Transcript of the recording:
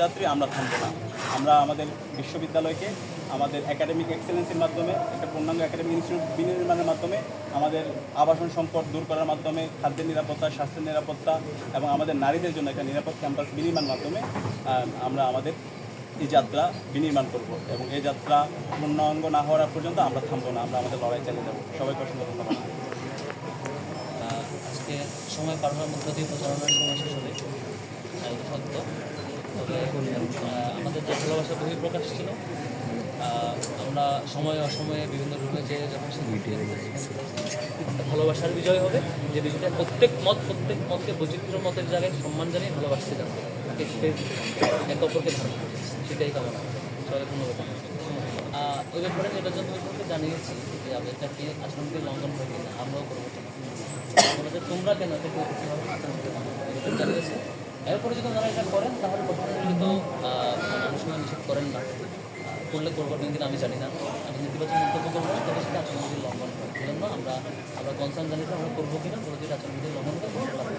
যাত্রী, আমরা থামবো না। আমরা আমাদের বিশ্ববিদ্যালয়কে, আমাদের একাডেমিক এক্সেলেন্সের মাধ্যমে, একটা পূর্ণাঙ্গ একাডেমিক ইনস্টিটিউট বিনির্মাণের মাধ্যমে, আমাদের আবাসন সম্পদ দূর করার মাধ্যমে, খাদ্যের নিরাপত্তা, স্বাস্থ্যের নিরাপত্তা এবং আমাদের নারীদের জন্য একটা নিরাপদ ক্যাম্পাস বিনির্মাণ মাধ্যমে আমরা আমাদের এই যাত্রা বিনির্মাণ করব এবং এই যাত্রা পূর্ণাঙ্গ না হওয়ার পর্যন্ত আমরা থামবো না, আমরা আমাদের লড়াই চালিয়ে যাব। সবাইকে অসংখ্য ধন্যবাদ। আজকে সময় পার হওয়ার মধ্য দিয়ে প্রচারণার সময় শেষ হবে আহ, এটা সত্য তবে আহ, আমাদের যে ভালোবাসা বহি প্রকাশ ছিল আমরা সময়ে অসময়ে বিভিন্ন রূপে যে যখন ভালোবাসার বিজয় হবে যে বিষয়টা প্রত্যেক মত প্রত্যেক মতকে বৈচিত্র্য মতের জায়গায় সম্মান জানিয়ে ভালোবাসতে যাবে। একে অপরকে ধারণ সেটাই কামনা। সবাই ধন্যবাদ। আহ, এই ব্যাপারে নির্বাচন কমিশনকে জানিয়েছি যে আমাদেরকে আচরণকে লঙ্ঘন করে কিনা আমরাও করব তোমরা কেন জানিয়েছে। এরপরে যদি ওনারা এটা করেন তাহলে করলে করব কিন্তু আমি জানি না। আমি নেতিবাচক মন্তব্য করব না, তবে সেটা আচরণবিধি লঙ্ঘন করে এই জন্য আমরা আমরা কনসার্ন জানিয়েছি আমরা করব কিনা যদি আচরণবিধি লঙ্ঘন করে